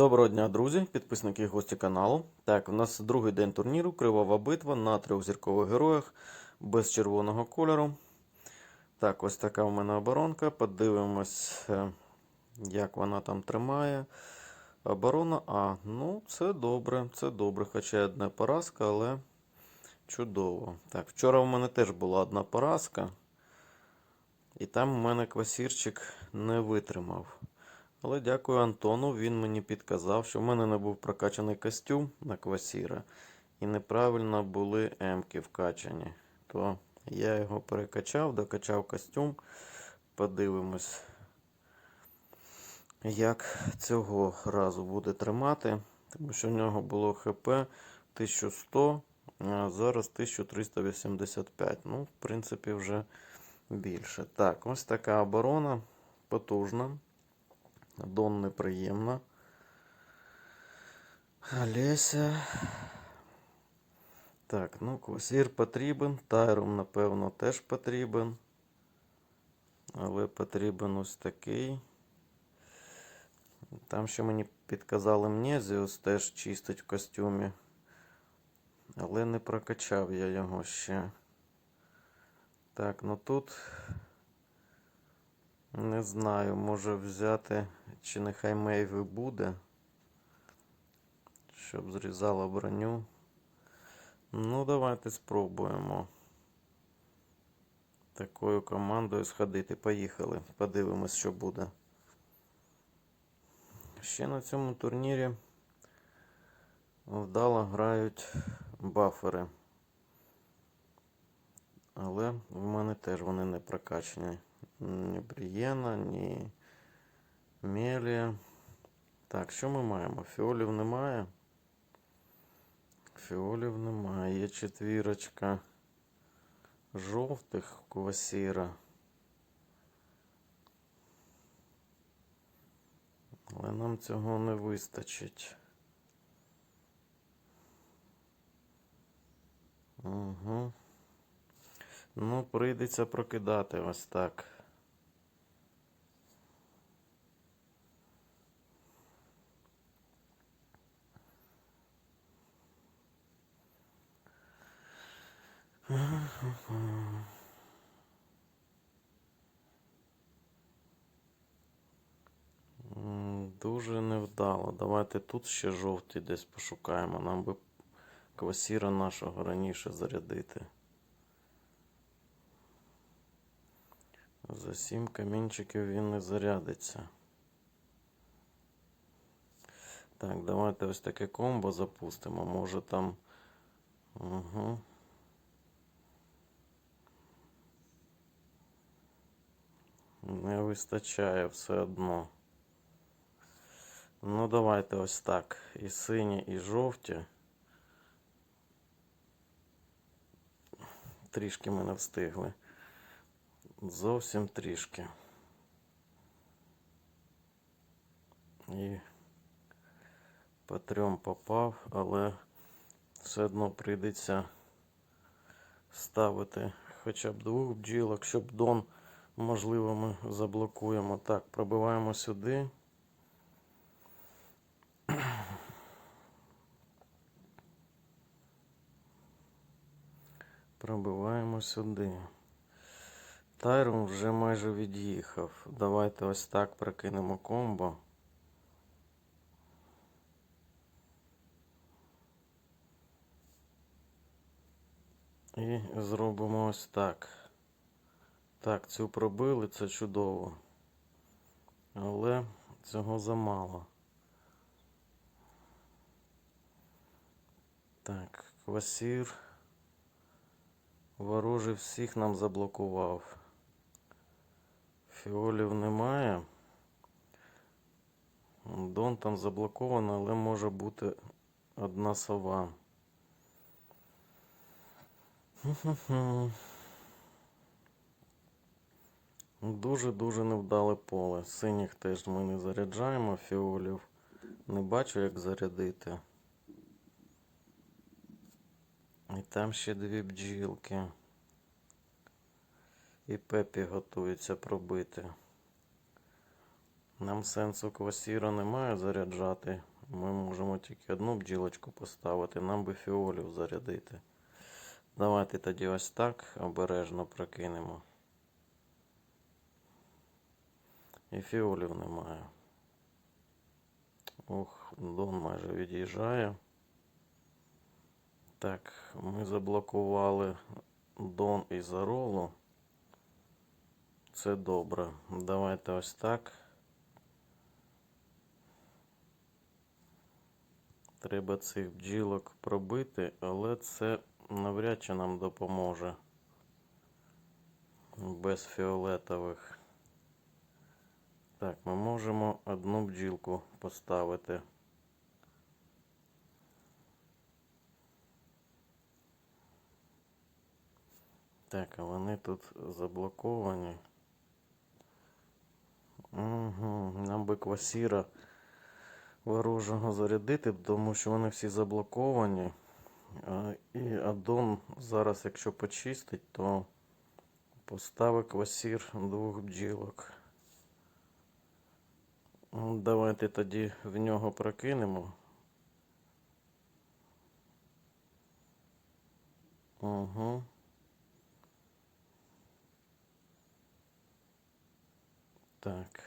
Доброго дня, друзі, підписники і гості каналу. Так, у нас другий день турніру, кривава битва на трьох зіркових героях без червоного кольору. Так, ось така у мене оборонка. Подивимось, е, як вона там тримає. Оборона А. Ну, це добре, це добре. Хоча одна поразка, але чудово. Так, вчора у мене теж була одна поразка. І там у мене квасірчик не витримав. Але дякую Антону. Він мені підказав, що в мене не був прокачаний костюм на квасіра. І неправильно були емки вкачані. То я його перекачав, докачав костюм. Подивимось, як цього разу буде тримати. Тому що в нього було ХП 1100, а зараз 1385. Ну, в принципі, вже більше. Так, ось така оборона потужна. Дон неприємна. Олеся. Так, ну, квасір потрібен. Тайрум, напевно, теж потрібен. Але потрібен ось такий. Там ще мені підказали Мнезіус теж чистить в костюмі. Але не прокачав я його ще. Так, ну тут. Не знаю, може взяти, чи нехай Мейві буде. Щоб зрізала броню. Ну, давайте спробуємо. Такою командою сходити. Поїхали. Подивимось, що буде. Ще на цьому турнірі вдало грають бафери. Але в мене теж вони не прокачані. Ні Брієна, ні Мелія. Так, що ми маємо? Фіолів немає. Фіолів немає. Є четвірочка жовтих квасіра. Але нам цього не вистачить. Угу. Ну, прийдеться прокидати ось так. Невдало. Давайте тут ще жовтий десь пошукаємо. Нам би квасіра нашого раніше зарядити. За сім камінчиків він не зарядиться. Так, давайте ось таке комбо запустимо. Може там. Угу. Не вистачає все одно. Ну, давайте ось так. І сині, і жовті. Трішки ми не встигли. Зовсім трішки. І по трьом попав, але все одно прийдеться ставити хоча б двох бджілок, щоб дон, можливо, ми заблокуємо. Так, пробиваємо сюди. Пробиваємо сюди. Тайрум вже майже від'їхав. Давайте ось так прокинемо комбо. І зробимо ось так. Так, цю пробили, це чудово. Але цього замало. Так, квасір. Ворожий всіх нам заблокував. Фіолів немає. Дон там заблоковано, але може бути одна сова. Дуже-дуже невдале поле. Синіх теж ми не заряджаємо, фіолів. Не бачу, як зарядити. І там ще дві бджілки. І Пепі готується пробити. Нам сенсу квасіра немає заряджати. ми можемо тільки одну бджілочку поставити, нам би фіолів зарядити. Давайте тоді ось так обережно прокинемо. І фіолів немає. Ох, Дон майже від'їжджає. Так, ми заблокували Дон і Заролу. Це добре. Давайте ось так. Треба цих бджілок пробити, але це навряд чи нам допоможе. Без фіолетових. Так, ми можемо одну бджілку поставити. Так, а вони тут заблоковані. Угу, нам би квасіра ворожого зарядити, тому що вони всі заблоковані. А, І аддон зараз, якщо почистить, то поставить квасір двох бджілок. Ну, Давайте тоді в нього прокинемо. Угу. Так.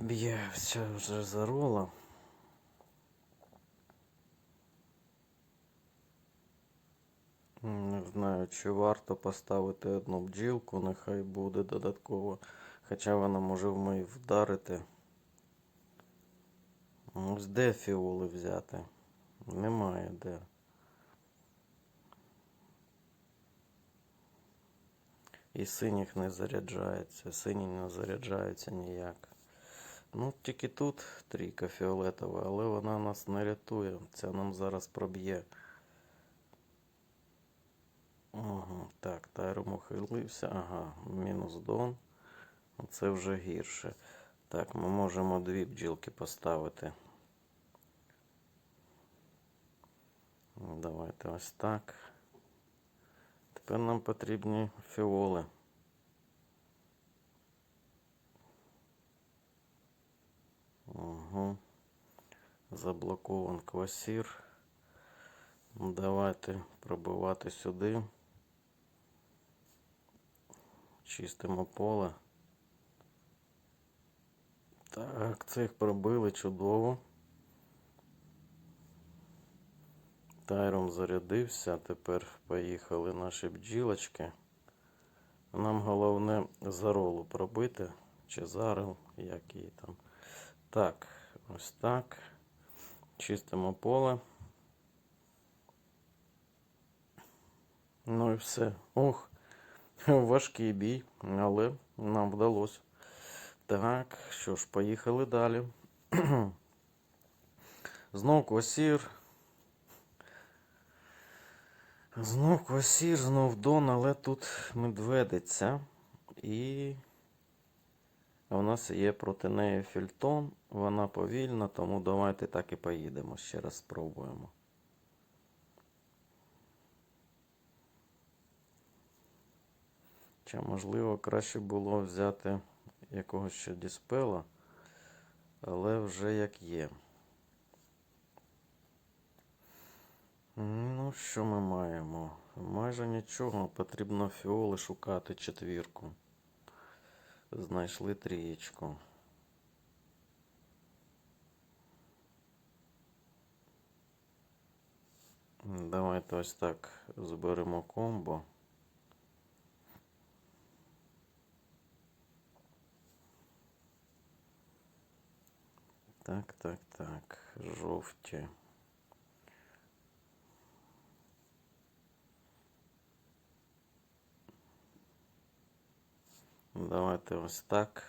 Б'є все вже зарола. Не знаю, чи варто поставити одну бджілку, нехай буде додатково. Хоча вона може в мої вдарити. Ось де фіоли взяти? Немає де. І синіх не заряджається. Сині не заряджаються ніяк. Ну, тільки тут трійка фіолетова, але вона нас не рятує. Ця нам зараз проб'є. Ага, так, Тайром ухилився. Ага, мінус дон. Це вже гірше. Так, ми можемо дві бджілки поставити. Давайте ось так. Тепер нам потрібні фіоли. Угу. Заблокован квасір. Давайте пробивати сюди. Чистимо поле. Так, цих пробили чудово. Тайром зарядився. Тепер поїхали наші бджілочки. Нам головне заролу пробити. Чи зарил, як її там. Так, ось так. Чистимо поле. Ну і все. Ох, важкий бій, але нам вдалося. Так, що ж, поїхали далі. Знов квасір. Знов квасір, знов дон, але тут медведиця. І у нас є проти неї фільтон. Вона повільна, тому давайте так і поїдемо. Ще раз спробуємо. Чи можливо краще було взяти якогось ще діспела, але вже як є. Ну, що ми маємо? Майже нічого. Потрібно фіоли шукати четвірку. Знайшли трієчку. Давайте ось так зберемо комбо. Так, так, так. Жовті. Давайте ось так.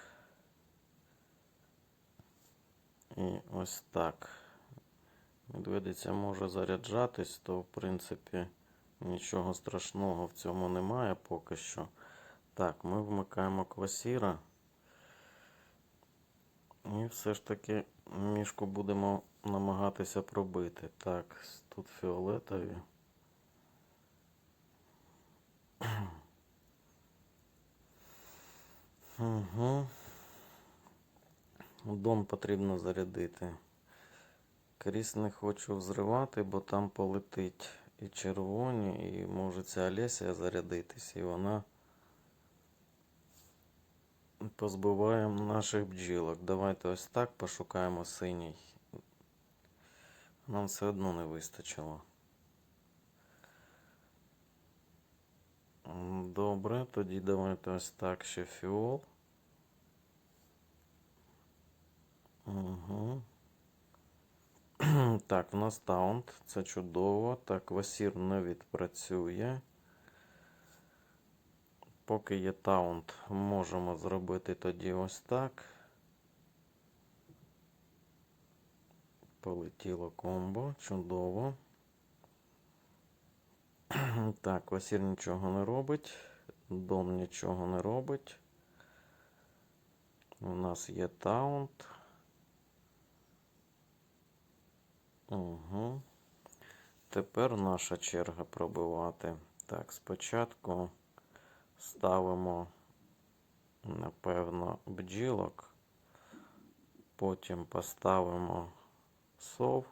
І ось так. Медведиця може заряджатись, то в принципі нічого страшного в цьому немає поки що. Так, ми вмикаємо квасіра. І все ж таки мішку будемо намагатися пробити. Так, тут фіолетові. Угу. Дом потрібно зарядити. Кріс не хочу взривати, бо там полетить і червоні, і може ця Олеся зарядитись, і вона позбиває наших бджілок. Давайте ось так пошукаємо синій. Нам все одно не вистачило. Добре, тоді давайте ось так ще фіол. Угу. Так, у нас таунт, це чудово. Так, васір не відпрацює. Поки є таунт, можемо зробити тоді ось так. Полетіло комбо, чудово. Так, васір нічого не робить. Дом нічого не робить. У нас є таунт. Угу. Тепер наша черга пробивати. Так, спочатку ставимо, напевно, бджілок. Потім поставимо сов.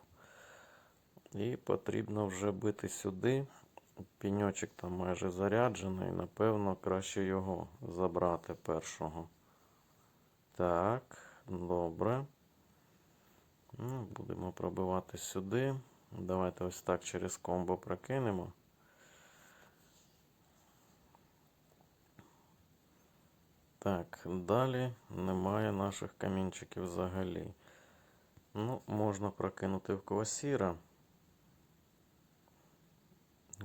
І потрібно вже бити сюди. Піньочок там майже заряджений. Напевно, краще його забрати першого. Так, добре. Ну, будемо пробивати сюди. Давайте ось так через комбо прокинемо. Так, далі немає наших камінчиків взагалі. Ну, можна прокинути в квасіра.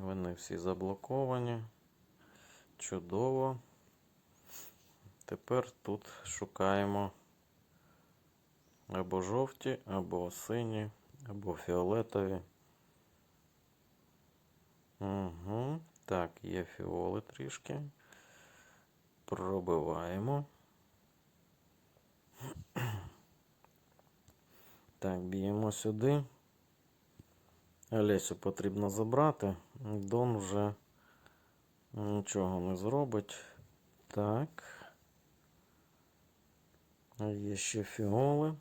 Вони всі заблоковані. Чудово. Тепер тут шукаємо або жовті, або сині, або фіолетові. Угу. Так, є фіоли трішки. Пробиваємо. Так, б'ємо сюди. Олесю потрібно забрати. Дон вже нічого не зробить. Так. Є ще фіоли.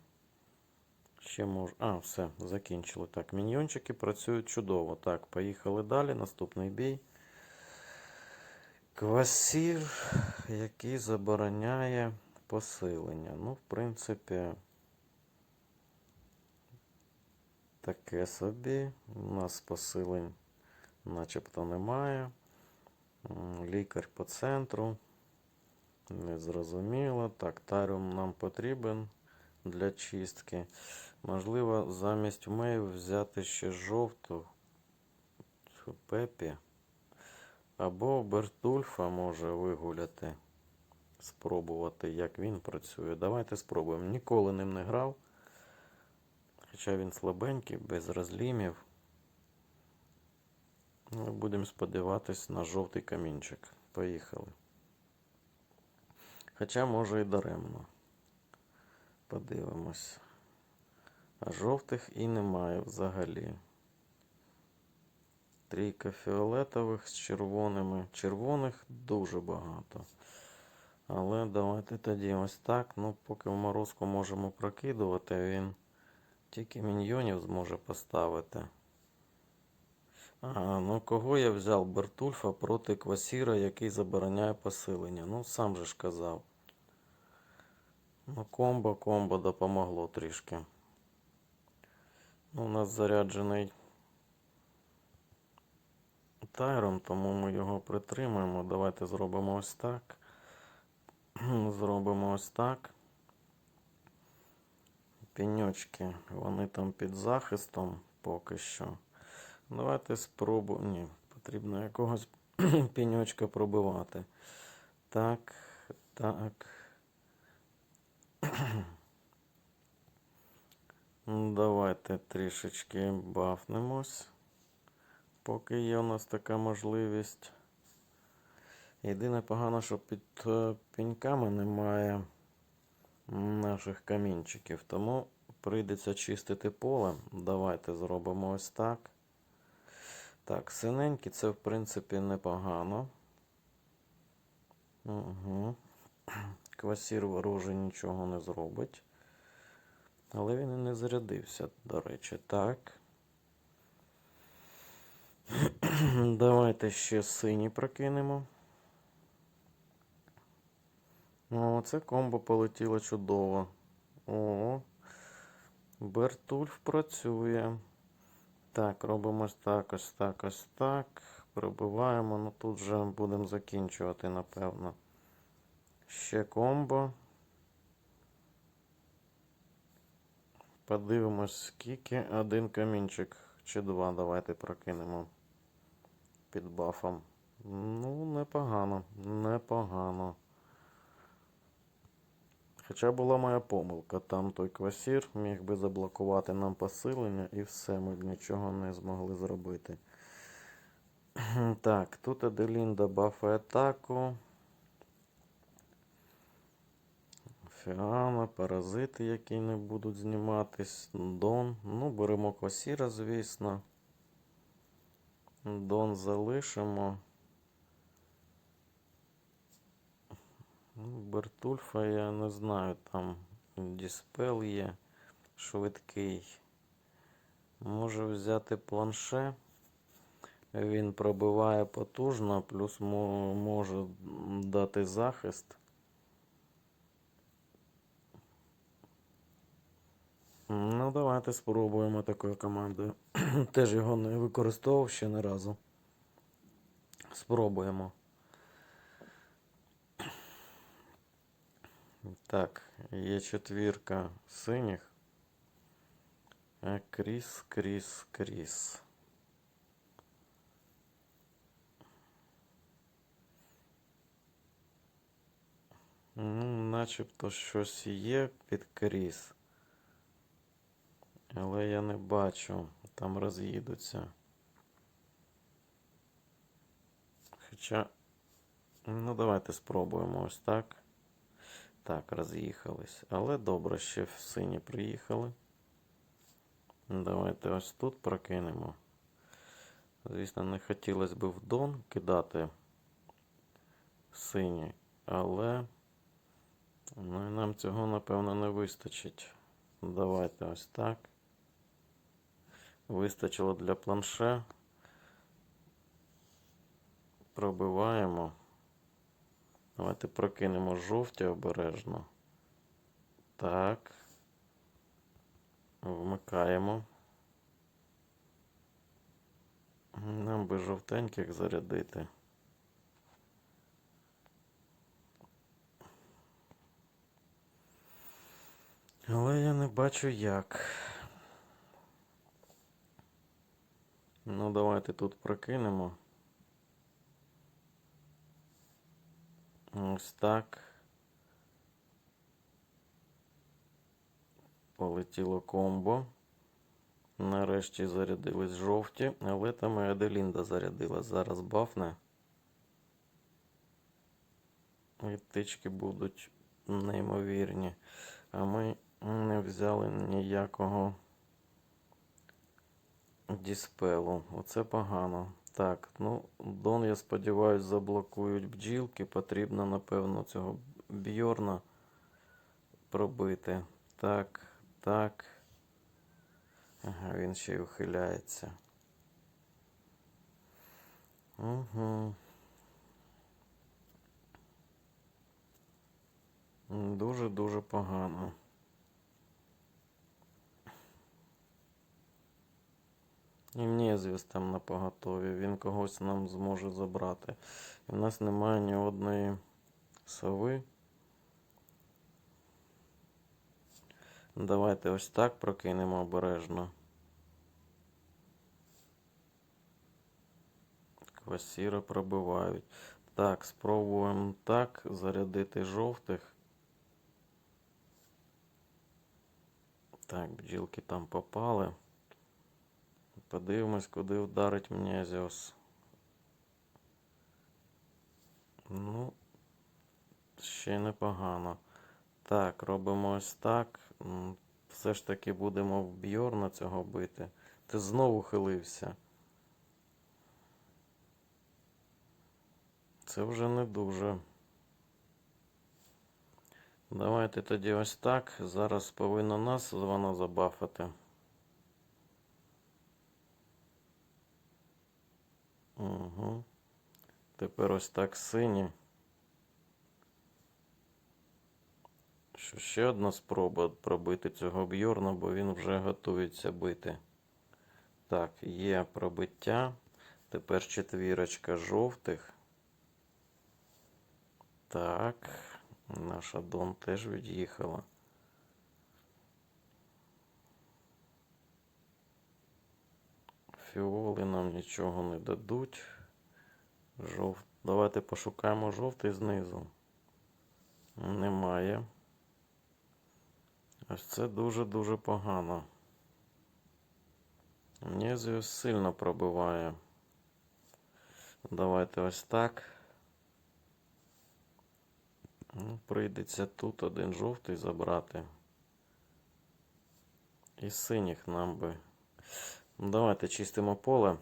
Ще мож... А, все, закінчили. Так, міньйончики працюють чудово. Так, поїхали далі. Наступний бій. Квасір, який забороняє посилення. Ну, в принципі, таке собі. У нас посилень начебто немає. Лікар по центру. Незрозуміло. Так, таріум нам потрібен для чистки. Можливо, замість мею взяти ще жовту цю пепі. Або Бертульфа може вигуляти. Спробувати, як він працює. Давайте спробуємо. Ніколи ним не грав. Хоча він слабенький, без розлімів. Ну, будемо сподіватись на жовтий камінчик. Поїхали. Хоча може і даремно. Подивимось. А жовтих і немає взагалі. Трійка фіолетових з червоними. Червоних дуже багато. Але давайте тоді ось так. Ну, поки в морозку можемо прокидувати, він тільки міньйонів зможе поставити. А, ну кого я взяв Бертульфа проти Квасіра, який забороняє посилення? Ну, сам же ж казав. Ну, комбо, комбо допомогло трішки. Ну, у нас заряджений тайром, тому ми його притримуємо. Давайте зробимо ось так. Зробимо ось так. Піньочки, вони там під захистом поки що. Давайте спробуємо. Ні, потрібно якогось піньочка пробивати. Так, так. Давайте трішечки бафнемось, поки є у нас така можливість. Єдине погано, що під е, піньками немає наших камінчиків, тому прийдеться чистити поле. Давайте зробимо ось так. Так, синенькі це в принципі непогано. Угу. Квасір ворожий нічого не зробить. Але він і не зарядився, до речі, так. Давайте ще синій прокинемо. О, це комбо полетіло чудово. О, Бертульф працює. Так, робимо так, ось так, ось так. Пробиваємо. Ну тут вже будемо закінчувати, напевно. Ще комбо. Подивимось, скільки один камінчик чи два. Давайте прокинемо під бафом. Ну, непогано, непогано. Хоча була моя помилка, там той квасір міг би заблокувати нам посилення і все, ми б нічого не змогли зробити. Так, тут Аделінда бафає атаку. Фіана, паразити, які не будуть зніматись. Дон. Ну, беремо квасіра, звісно. Дон залишимо. Ну, Бертульфа я не знаю, там Діспел є швидкий. Може взяти планше. Він пробиває потужно, плюс може дати захист. Ну, давайте спробуємо такою командою. Теж його не використовував ще не разу. Спробуємо. Так, є четвірка синіх. Е, Кріс, кріс, кріс. Ну, начебто щось є під кріс. Але я не бачу, там роз'їдуться. Хоча, ну давайте спробуємо ось так. Так, роз'їхались. Але добре, ще в сині приїхали. Давайте ось тут прокинемо. Звісно, не хотілося б в дон кидати сині, але ну, нам цього, напевно, не вистачить. Давайте ось так. Вистачило для планше. Пробиваємо. Давайте прокинемо жовті обережно. Так. Вмикаємо. Нам би жовтеньких зарядити. Але я не бачу як. Ну, давайте тут прокинемо. Ось так. Полетіло комбо. Нарешті зарядились жовті, але там і Аделінда зарядилась. Зараз бафне. І тички будуть неймовірні. А ми не взяли ніякого діспелу. Оце погано. Так, ну, Дон, я сподіваюся, заблокують бджілки. Потрібно, напевно, цього Бьорна пробити. Так, так. Ага, він ще й ухиляється. Угу. Дуже-дуже погано. І Мнєзвіс там на поготові. Він когось нам зможе забрати. І в нас немає ні одної сови. Давайте ось так прокинемо обережно. Квасіра пробивають. Так, спробуємо так зарядити жовтих. Так, бджілки там попали. Подивимось, куди вдарить Мнезіус. Ну, ще непогано. Так, робимо ось так. Все ж таки будемо в Бьорна цього бити. Ти знову хилився. Це вже не дуже. Давайте тоді ось так. Зараз повинна нас вона забафати. Угу. Тепер ось так сині. Що ще одна спроба пробити цього бьорна, бо він вже готується бити. Так, є пробиття. Тепер четвірочка жовтих. Так, наша Дон теж від'їхала. Фіоли нам нічого не дадуть. Жов... Давайте пошукаємо жовтий знизу. Немає. Ось це дуже-дуже погано. Незіус сильно пробиває. Давайте ось так. Ну, Прийдеться тут один жовтий забрати. І синіх нам би. Ну, Давайте чистимо поле.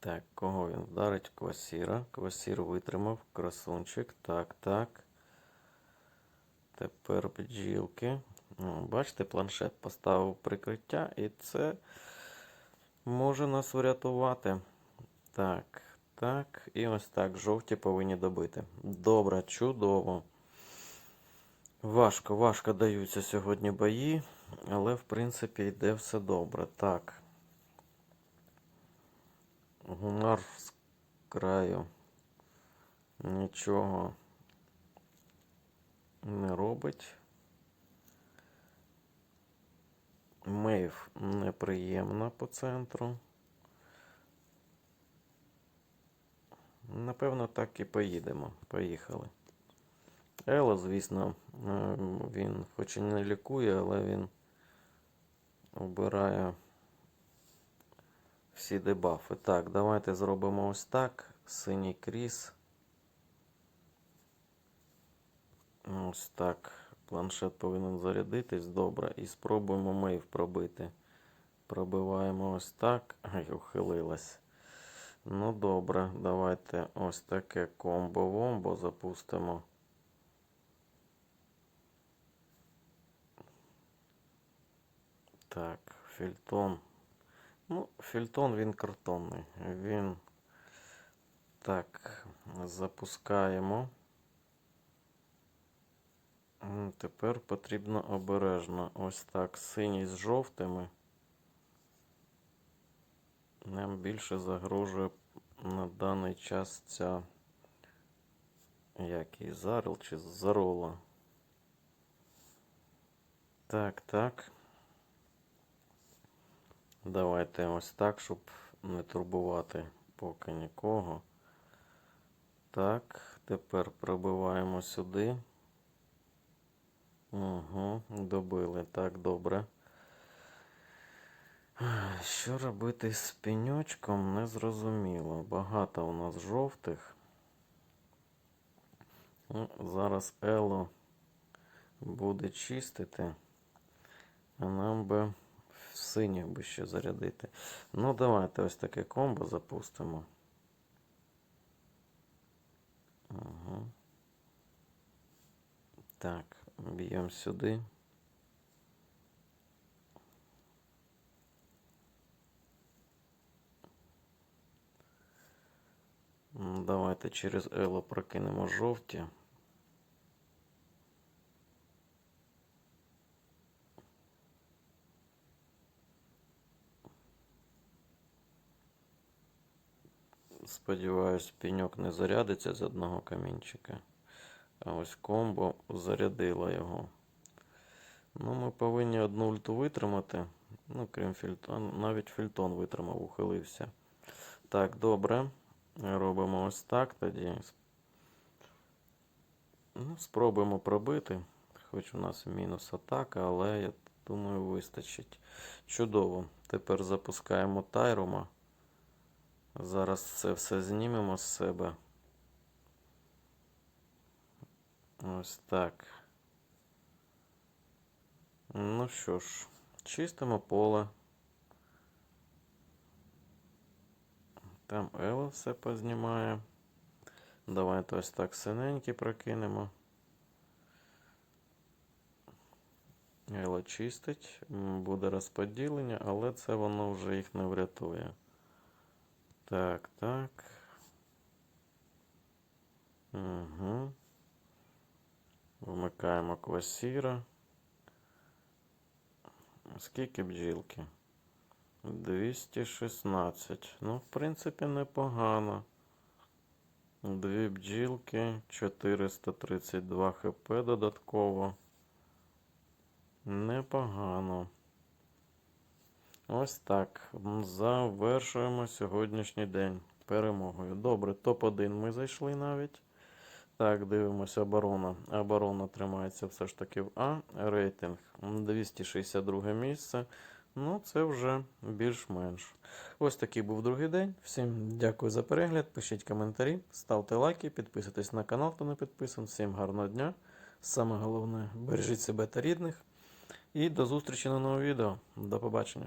Так, кого він вдарить? Квасіра. Квасір витримав. Красунчик. Так, так. Тепер бджілки. Ну, Бачите, планшет поставив прикриття, і це може нас врятувати. Так, так. І ось так. Жовті повинні добити. Добре, чудово. Важко, важко даються сьогодні бої, але в принципі йде все добре. Так. Гунар з краю нічого не робить. Мейв неприємна по центру. Напевно, так і поїдемо. Поїхали. Ело, звісно, е, він хоч і не лікує, але він обирає всі дебафи. Так, давайте зробимо ось так. Синій кріс. Ось так. Планшет повинен зарядитись добре. І спробуємо мейв пробити. Пробиваємо ось так. Ай, ухилилась. Ну добре, давайте ось таке комбо-вомбо запустимо. Так, фільтон. Ну, фільтон він картонний. Він так, запускаємо. Тепер потрібно обережно. Ось так, синій з жовтими. Нам більше загрожує на даний час ця. Як її, чи зарола. Так, так. Давайте ось так, щоб не турбувати поки нікого. Так, тепер пробиваємо сюди. Угу, добили. Так, добре. Що робити з пеньочком, не зрозуміло. Багато у нас жовтих. Ну, Зараз Ело буде чистити. А нам би синіх би ще зарядити. Ну, давайте ось таке комбо запустимо. Угу. Так, б'ємо сюди. Давайте через Ело прокинемо жовті. Сподіваюсь, пеньок не зарядиться з одного камінчика. А ось комбо зарядило його. Ну, ми повинні одну ульту витримати. Ну, крім фільтон, навіть фільтон витримав, ухилився. Так, добре. Робимо ось так тоді. Ну, спробуємо пробити. Хоч у нас мінус атака, але я думаю, вистачить. Чудово. Тепер запускаємо тайрума. Зараз це все знімемо з себе. Ось так. Ну що ж, чистимо поле. Там Ело все познімає. Давайте ось так синенькі прокинемо. Ело чистить, буде розподілення, але це воно вже їх не врятує. Так, так. Угу. Вмикаємо квасіра. Скільки бджілки? 216. Ну, в принципі, непогано. Дві бджілки, 432 хп додатково. Непогано. Ось так. Завершуємо сьогоднішній день перемогою. Добре, топ-1 ми зайшли навіть. Так, дивимося оборона. Оборона тримається все ж таки в А. Рейтинг 262 місце. Ну, це вже більш-менш. Ось такий був другий день. Всім дякую за перегляд. Пишіть коментарі, ставте лайки, підписуйтесь на канал, хто не підписаний. Всім гарного дня. Саме головне, бережіть себе та рідних. І до зустрічі на новому відео. До побачення.